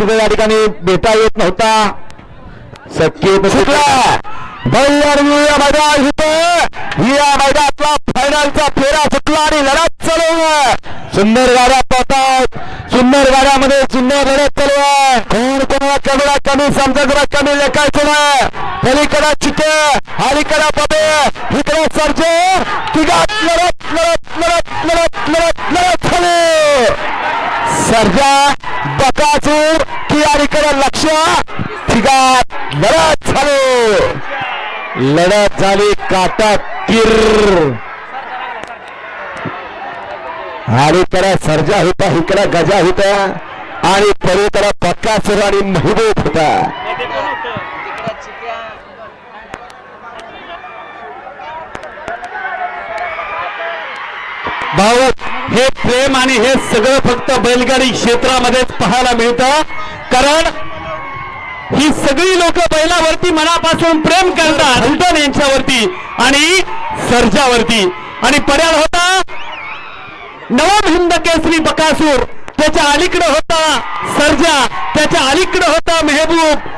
या ठिकाणी बेटा येत नव्हता. शक्य सुटला. बल्लार या मैदान इथं या मैदानातला फायनलचा फेरा सुटला आणि लढत चालू सुंदर गाड्या पळतात. सुंदर गाड्यामध्ये सुंदर लढत चालू आहे. कोण कोणाला कमीला कमी समजा जरा कमी. लेखायचं ना पलीकडा चिके अलीकडा पबे इकडे सरजे. तिघात लढत लढत लढत लढत लढत लढत झाली. सर्जा बकासूर की लक्ष. तिघात लढत झाली. लढत झाली काटा किर अलीकडे सर्जा होता इकडे गजा होता. आणि पलीकडे बकासूर आणि महबूब होता. भाऊ हे प्रेम आणि हे सगळं फक्त बैलगाडी क्षेत्रामध्येच पाहायला मिळतं. कारण ही सगळी लोक बैलावरती मनापासून प्रेम करतात. हुलटन यांच्यावरती आणि सर्जावरती. आणि पर्याय होता नवम हिंद केसरी बकासूर. त्याच्या अलीकडे होता सर्जा. त्याच्या अलीकडे होता मेहबूब.